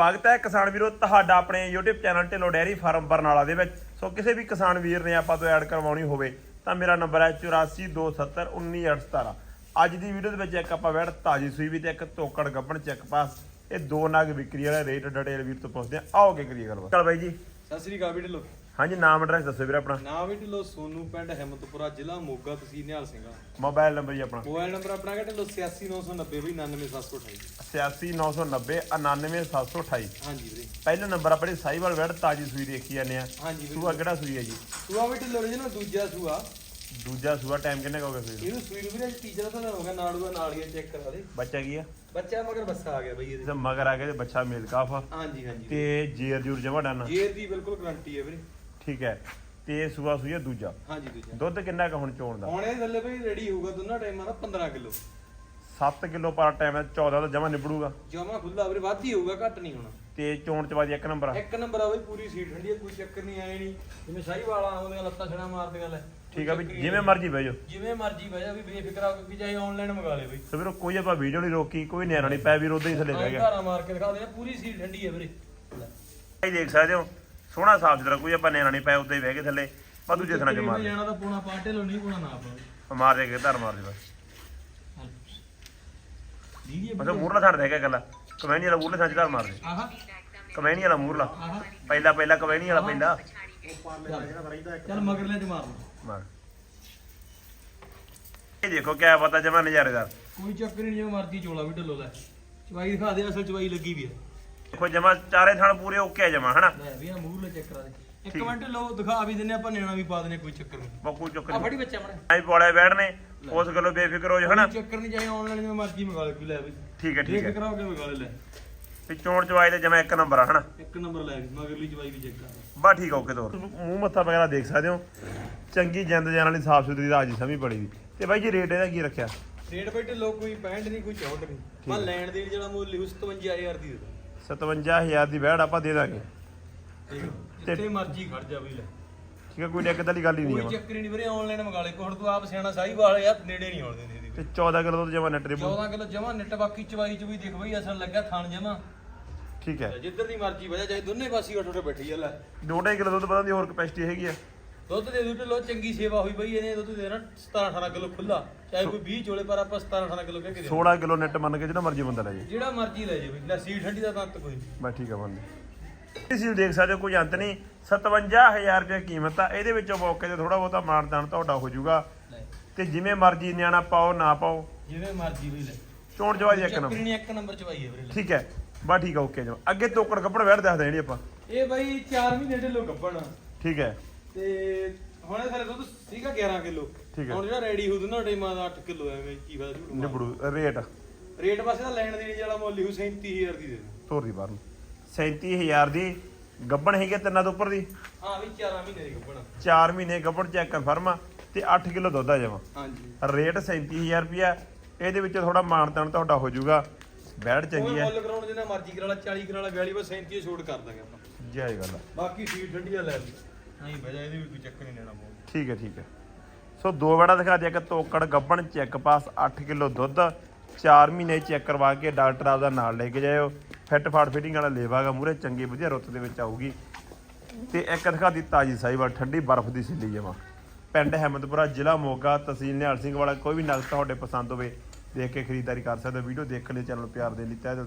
ਸਵਾਗਤ ਹੈ ਕਿਸਾਨ ਵੀਰੋ ਤੁਹਾਡਾ ਆਪਣੇ YouTube channel Dhillon dairy farm Barnala ਦੇ ਵਿੱਚ। ਸੋ ਕਿਸੇ ਵੀ ਕਿਸਾਨ ਵੀਰ ਨੇ ਆਪਾਂ ਤੋਂ ਐਡ ਕਰਵਾਉਣੀ ਹੋਵੇ ਤਾਂ ਮੇਰਾ ਨੰਬਰ ਹੈ 8427191817 ਅੱਜ ਦੀ ਵੀਡੀਓ ਦੇ ਵਿੱਚ ਇੱਕ ਆਪਾਂ ਵੈੜ ਤਾਜੀ ਸੂਈ ਵੀ ਤੇ ਇੱਕ ਤੋਕੜ ਗੱਬਣ ਚੈੱਕ ਪਾਸ। ਇਹ ਦੋ ਨਗ ਵਿਕਰੀ ਵਾਲਾ ਰੇਟ ਡਿਟੇਲ ਵੀਰ ਤੋਂ ਪੁੱਛਦੇ ਆ ਆਓ ਅੱਗੇ ਕਰੀਏ ਗੱਲਬਾਤ। ਚਲ ਬਾਈ ਜੀ। ਸਤਿ ਸ੍ਰੀ ਅਕਾਲ ਵੀ ਢਿੱਲੋਂ। ਹਾਂਜੀ ਨਾਮ ਐਡਰੈਸ ਦੱਸੋ ਵੀਰ ਆਪਣਾ। ਨਾਮ ਵੀ ਢਿੱਲੋਂ ਸੋਨੂ ਪਿੰਡ ਹਿੰਮਤਪੁਰਾ ਜ਼ਿਲ੍ਹਾ ਮੋਗਾ ਤਹਿਸੀਲ ਨਿਹਾਲ ਸਿੰਘਾ ਮੋਬਾਈਲ ਨੰਬਰ ਜੀ ਆਪਣਾ। ਮੋਬਾਈਲ ਨੰਬਰ ਆਪਣਾ ਹੈ ਢਿੱਲੋਂ? 86990 ਵੀ 99728 86990 99728 ਹਾਂਜੀ ਵੀਰੇ। ਪਹਿਲਾ ਨੰਬਰ ਆਪਣੀ ਸਾਈਵਾਲ ਵੈੜ ਤਾਜੀ ਸੂਈ ਦੇਖੀ ਜਾਂਦੇ ਆ। ਹਾਂਜੀ ਵੀਰੇ। ਸੂਆ ਕਿਹੜਾ ਸੂਈ ਹੈ ਜੀ? ਸੂਆ ਵੀ ਢਿੱਲੋਂ ਜੀ ਨਾ ਦੂਜਾ ਸੂਆ। ਦੂਜਾ ਸੂਆ ਟਾਈਮ ਕਿੰਨੇ ਕੁ ਹੋ ਗਿਆ ਸੂਈ? ਇਹਨੂੰ ਸੂਈ ਨੂੰ ਵੀਰੇ ਤੀਜਾ ਤਾਂ ਹੋ ਗਿਆ ਨਾੜੂਆ ਨਾਲੀਆਂ ਚੈੱਕ ਕਰਾ ਦੇ ਬੱਚਾ ਕੀ ਆ? ਬੱਚਾ ਮਗਰ ਬੱਸਾ ਆ ਗਿਆ ਬਈ ਇਹਦੇ। ਮਗਰ ਆ ਗਿਆ ਤੇ ਬੱਚਾ ਮੇਲ ਕਾਫ ਹਾਂਜੀ ਹਾਂਜੀ ਤੇ ਜੇਰ ਜੂਰ ਜਮਾ ਡਾਨਾ। ਜੇਰ ਦੀ ਬਿਲਕੁਲ ਗਾਰੰਟੀ ਹੈ ਵੀਰੇ। ਠੀਕ ਹੈ ਤੇ ਸੂਆ ਸੂਈ ਆ ਦੂਜਾ। ਹਾਂਜੀ ਦੂਜਾ। ਦੁੱਧ ਕਿੰਨਾ ਕੁ ਹੁਣ ਚੋਣ ਦਾ? ਹੁਣ ਇਹ ਥੱਲੇ ਬਈ ਰੈਡੀ ਹੋਊਗਾ ਦੋਨਾਂ ਟਾਈਮਾਂ ਦਾ 15 ਕਿਲੋ। 7 ਕਿਲੋ ਪਰ ਟਾਈਮ ਹੈ 14 ਦਾ ਜਮਾ ਨਿਬੜੂਗਾ। ਜਮਾ ਖੁੱਲਾ ਵੀਰੇ ਵੱਧ ਹੀ ਹੋਊਗਾ ਘੱਟ ਨਹੀਂ ਹੋਣਾ। ਤੇ ਚੋਣ ਚ ਬਾਜੀ ਇੱਕ ਨੰਬਰ ਆ। ਇੱਕ ਨੰਬਰ ਆ ਬਈ ਪੂਰੀ ਸੀਟ ਠੰਡੀ ਆ ਕੋਈ ਚੱਕਰ ਨਹੀਂ ਆਏ ਨਹੀਂ। ਜਿਵੇਂ ਸ਼ਾਹੀ ਵਾਲਾ ਆਉਂਦੀਆਂ ਲੱਤਾਂ ਛੜਾ ਮਾਰਦੀਆਂ ਲੈ। ਠੀਕ ਆ ਵੀ ਜਿਵੇਂ ਮਰਜ਼ੀ ਬਹਿ ਜਾਓ। ਜਿਵੇਂ ਮਰਜ਼ੀ ਬਹਿ ਜਾ ਵੀ ਬੇਫਿਕਰ ਆ ਕਿ ਚਾਹੇ ਆਨਲਾਈਨ ਮੰਗਾ ਲੈ ਬਈ। ਤੇ ਵੀਰੋ ਕੋਈ ਆਪਾਂ ਵੀਡੀਓ ਨਹੀਂ ਰੋਕੀ ਕੋਈ ਨਿਆਣਾ ਨਹੀਂ ਪੈ ਵੀਰ ਉਦਾਂ ਹੀ ਥੱਲੇ ਬਹਿ ਗਿਆ। ਘਾਰਾ ਮਾਰ ਕੇ ਦਿਖਾ ਦੇ ਪੂਰੀ ਸੀਟ ਠੰਡੀ ਹੈ ਵੀਰੇ। ਭਾਈ ਦੇਖ ਸਕਦੇ ਹੋ ਸੋਹਣਾ ਸਾਫ਼ ਸੁਥਰਾ ਕੋਈ ਆਪਾਂ ਨਿਆਣਾ ਨਹੀਂ ਪੈ ਉਦਾਂ ਹੀ ਬਹਿ ਕੇ ਥੱਲੇ। ਪਰ ਦੂਜੇ ਥਣਾ ਚ ਮਾਰ ਦੇ ਜਾਣਾ ਤਾਂ ਪੂਣਾ ਪਾਟੇ ਲੋ ਨਹੀਂ ਪੂਣਾ ਨਾ ਪਾ ਮਾਰ ਦੇ ਕੇ ਧਰ ਮਾਰ ਦੇ ਬਸ। ਦੀਦੀ ਬਸ ਮੂਰਲਾ ਛੱਡ ਦੇ ਕੇ ਗੱਲਾਂ ਕਮੈਣੀ ਵਾਲਾ ਮੂਰਲੇ ਚ ਧਰ ਮਾਰ ਦੇ। ਆਹਾ। ਕਮੈਣੀ ਵਾਲਾ ਮੂਰਲਾ ਆਹਾ। ਪਹਿਲਾ ਪਹਿਲਾ ਕਮੈਣੀ ਵਾਲਾ ਪਹਿਲਾ। ਚੱਲ ਮਗਰਲੇ ਚ ਮਾਰ ਲਓ। ਮਾਰ। ਇਹ ਦੇਖੋ ਕਿਆ ਪਤਾ ਜਮਾ ਨਜ਼ਾਰੇਦਾਰ। ਕੋਈ ਚੱਕਰ ਨਹੀਂ ਜਿਵੇਂ ਮਰਜ਼ੀ ਚੋਲਾ ਵੀ ਢੱਲੋ ਲੈ। ਚਵਾਈ ਦਿਖਾ ਦੇ ਅਸਲ ਚਵਾਈ ਲੱਗੀ ਵੀ ਹੈ ਦੇਖੋ ਜਮਾ ਚਾਰੇ ਥਣ ਪੂਰੇ ਓਕੇ ਆ ਜਮਾ ਹਨਾ? ਲੈ ਵੀ ਆ ਮੂਹਰਲੇ ਚੈੱਕ ਕਰਾ ਦੇ। ਇੱਕ ਮਿੰਟ ਲੋ ਦਿਖਾ ਵੀ ਦਿੰਨੇ ਆਪਾਂ ਨੇਣਾ ਵੀ ਪਾ ਦਨੇ ਕੋਈ ਚੱਕਰ ਨਹੀਂ। ਬਕੂ ਚੁੱਕ ਆ ਫੜੀ ਬੱਚਾ ਮੜਾ। ਆਈ ਪੋਲੇ ਬੈਠਨੇ ਉਸ ਗੱਲੋਂ ਬੇਫਿਕਰ ਹੋ ਜਾ ਹਨਾ? ਚੱਕਰ ਨਹੀਂ ਚਾਹੇ ਆਨਲਾਈਨ ਜਿਵੇਂ ਮਰਜ਼ੀ ਮੰਗਾ ਲੈ ਕੋਈ ਲੈ ਬਈ। ਠੀਕ ਹੈ ਠੀਕ ਹੈ ਹੋ ਕੇ ਮੰਗਾ ਲੈ। ਤੇ ਚੋਣ ਚਵਾਈ ਤੇ ਜਮਾ ਇੱਕ ਨੰਬਰ ਆ ਹਨਾ? ਇੱਕ ਨੰਬਰ ਲੈ ਵੀ ਮਗਰਲੀ ਚਵਾਈ ਵੀ ਚੈੱਕ ਕਰ ਬਾ ਠੀਕ ਆ ਓਕੇ ਤੋਰ ਮੂੰਹ ਮੱਥਾ ਵਗੈਰਾ ਦੇਖ ਸਕਦੇ ਹੋ। ਚੰਗੀ ਜਿੰਦ ਜਾਨ ਵਾਲੀ ਸਾਫ਼ ਸੁਥਰੀ ਰਾਜੀ ਸਮੀ ਬੜੀ ਵੀ ਤੇ ਬਾਈ ਜੀ ਰੇਟ ਇਹਦਾ ਕੀ ਰੱਖਿਆ? ਰੇਟ ਬੈਠੇ ਲੋਕ ਕੋਈ 65 ਨਹੀਂ ਕੋਈ 64 ਨਹੀਂ। ਮੈਂ ਲੈਣ ਦੇਣ ਜਿਹੜਾ ਮੁੱਲ ਲਿਖੂ 57000 ਦੀ ਦੇ। 57000 ਦੀ ਵੈੜ ਆਪਾਂ ਦੇ ਦਾਂਗੇ। ਜਿੱਥੇ ਮਰਜ਼ੀ ਖੜ ਜਾ ਬਈ ਲੈ। ਠੀਕ ਹੈ ਕੋਈ ਦਿੱਕਤ ਵਾਲੀ ਗੱਲ ਹੀ ਨਹੀਂ ਕੋਈ ਜਮਾ ਚੱਕਰ ਨਹੀਂ ਵੀਰੇ ਆਨਲਾਈਨ ਮੰਗਾ ਲੈ। ਕੋਹੜ ਤੂੰ ਆਪ ਸਿਆਣਾ ਸਾਈ ਵਾਲੇ ਆ ਨੇੜੇ ਨਹੀਂ ਆਉਣ ਦਿੰਦੇ ਇਹਦੀ ਤੇ 14 ਕਿਲੋ ਤੋਂ ਜਮਾ ਨੈਟ ਰਿਬੂ 14 ਕਿਲੋ ਜਮਾ ਨੈਟ ਬਾਕੀ ਚਵਾਈ ਚ ਵੀ ਦੇਖ ਬਈ ਅਸਲ ਲੱਗਾ ਥਣ ਜਮਾ। ਠੀਕ ਹੈ। ਜਿੱਧਰ ਦੀ ਮਰਜ਼ੀ ਵਜਾ ਚਾਹੇ ਦੋਨੇ ਪਾਸੇ ਉੱਠ ਉੱਠ ਬੈਠੀ ਆ ਲੈ। 2.5 ਕਿਲੋ ਦੁੱਧ ਪਤਾ ਦੀ ਹੋਰ ਕਪੈਸਿਟੀ ਹੈਗੀ ਆ। ਦੁੱਧ ਦੇ ਦੂ ਢਿੱਲੋ ਚੰਗੀ ਸੇਵਾ ਹੋਈ ਬਈ ਇਹਨੇ ਦੁੱਧ ਦੇਣਾ 17 18 ਕਿਲੋ ਖੁੱਲਾ ਚਾਹੇ ਕੋਈ 20 ਚੋਲੇ ਪਰ ਆਪਾਂ 17 18 ਕਿਲੋ ਕਹਿ ਕੇ ਦੇ 16 ਕਿਲੋ ਨੈਟ ਮੰਨ ਕੇ ਜਿਹੜਾ ਮਰਜ਼ੀ ਬੰਦਾ ਲੈ ਜੇ ਜਿਹੜਾ ਮਰਜ਼ੀ ਲੈ ਜੇ ਬਈ ਲੈ ਸੀ ਠੰਡੀ ਦਾ ਤੰਤ ਕੋਈ ਨੀ। ਬਸ ਠੀਕ ਆ ਬੰਦੇ। ਤੁਸੀਂ ਦੇਖ ਸਕਦੇ ਹੋ ਕੋਈ ਅੰਤ ਨਹੀਂ। 57000 ਰੁਪਏ ਕੀਮਤ ਆ। ਇਹਦੇ ਵਿੱਚੋਂ ਮੌਕੇ ਤੇ ਥੋੜਾ ਬਹੁਤਾ ਮਾਨਦਾਨ ਤੁਹਾਡਾ ਹੋ ਜਾਊਗਾ। ਲੈ। ਤੇ ਜਿਵੇਂ ਮਰਜ਼ੀ ਨਿਆਣਾ ਪਾਓ ਨਾ ਪਾਓ। ਜਿਵੇਂ ਮਰਜ਼ੀ ਬਈ ਲੈ। ਚੋਣ ਜਵਾਈ ਇੱਕ ਚੱਕਰ ਨੰਬਰ ਨਹੀਂ ਇੱਕ ਨੰਬਰ ਚਵਾਈ ਹੈ ਵੀਰੇ ਲੈ। ਠੀਕ ਹੈ। ਬਸ ਠੀਕ ਆ ਓਕੇ ਜੀ। ਅੱਗੇ ਤੋਕੜ ਕੱਪੜ ਵੈੜ ਦੱਸਦੇ ਜਿਹੜੀ ਆਪਾਂ। ਇਹ ਬਾਈ 4 ਮਹੀਨੇ ਢਿੱਲੋ ਗੱਬਣ ਠੀਕ ਹੈ। ਤੇ ਹੁਣ ਇਹ ਥਲੇ ਦੁੱਧ ਸੀਗਾ 11 ਕਿਲੋ। ਠੀਕ ਹੈ। ਹੁਣ ਜਿਹੜਾ ਰੈਡੀ ਹੋ ਦੂਨਾ ਟਾਈਮਾਂ ਦਾ 8 ਕਿਲੋ ਐਵੇਂ ਕੀ ਫਾਇਦਾ ਝੂਠ ਨਿਬੜੂ ਰੇਟ। ਰੇਟ ਪਾਸੇ ਦਾ ਲੈਣ ਦੇਣ ਵਾਲਾ ਮੁੱਲ ਲਿਖੂ 37000 ਦੀ ਦੇ ਦੇ ਤੋਰ ਦੀ ਬਾਹਰ ਨੂੰ। 37000 ਦੀ ਗੱਬਣ ਹੈਗੀ ਆ ਤਿੰਨਾਂ ਤੋਂ ਉੱਪਰ ਦੀ? ਹਾਂ ਵੀ 4 ਮਹੀਨੇ ਦੀ ਗੱਬਣ 4 ਮਹੀਨੇ ਗੱਬਣ ਚੈੱਕ ਕਨਫਰਮ ਆ ਤੇ 8 ਕਿਲੋ ਦੁੱਧ ਆ ਜਾਵਾ ਹਾਂਜੀ। ਰੇਟ 37000 ਰੁਪਿਆ ਇਹਦੇ ਵਿੱਚ ਥੋੜਾ ਮਾਨਤਾਨ ਤੁਹਾਡਾ ਹੋ ਜਾਊਗਾ। ਬੈੜ ਕੋਈ ਚੰਗੀ ਹੈ ਮੁੱਲ ਕਰਾਉਣ ਜਿੰਨਾ ਮਰਜ਼ੀ ਕਰਾ ਲਾ 40 ਕਰਾ ਲਾ 42 ਬਸ 37 ਛੋਟ ਕਰ ਦਾਂਗੇ ਆਪਾਂ। ਜੈ ਗੱਲ। ਆ ਬਾਕੀ ਸੀਟ ਠੰਡੀਆਂ ਲੈ ਲਈ ਨਹੀਂ ਵਜਾ ਇਹਦੀ ਵੀ ਕੋਈ ਚੱਕਰ ਨਹੀਂ ਲੈਣਾ ਬਹੁਤ ਠੀਕ ਹੈ ਠੀਕ ਹੈ। ਸੋ ਦੋ ਵੜਾ ਦਿਖਾ ਦਿਆ ਕਿ ਤੋਕੜ ਗੱਬਣ, ਚੈੱਕ ਪਾਸ 8 ਕਿਲੋ ਦੁੱਧ 4 ਮਹੀਨੇ ਚੈੱਕ ਕਰਵਾ ਕੇ ਡਾਕਟਰ ਆਪ ਦਾ ਨਾਲ ਲੈ ਕੇ ਜਾਇਓ। ਫਿੱਟ ਫਾੜ ਫਿਟਿੰਗ ਵਾਲਾ ਲੇਵਾਗਾ ਮੂਰੇ ਚੰਗੀ ਵਧੀਆ ਰੁੱਤ ਦੇ ਵਿੱਚ ਆਊਗੀ। ਤੇ ਇੱਕ ਦਿਖਾ ਦੀ ਤਾਜੀ ਸਾਈਵਾਲ, ਠੰਡੀ ਬਰਫ਼ ਦੀ ਸਿੱਲੀ ਜਮਾ। ਪਿੰਡ ਅਹਿਮਦਪੁਰਾ, ਜ਼ਿਲ੍ਹਾ ਮੋਗਾ, ਤਹਿਸੀਲ ਨਿਹਾਲ ਸਿੰਘ ਵਾਲਾ, ਕੋਈ ਵੀ ਨਗ ਤੁਹਾਡੇ ਪਸੰਦ ਹੋਵੇ, ਦੇਖ ਕੇ ਖਰੀਦਦਾਰੀ ਕਰ ਸਕਦੇ ਹੋ। ਵੀਡੀਓ ਦੇਖਣ ਲਈ ਚੈਨਲ ਪਿਆਰ ਦੇ ਲਈ ਤਹਿ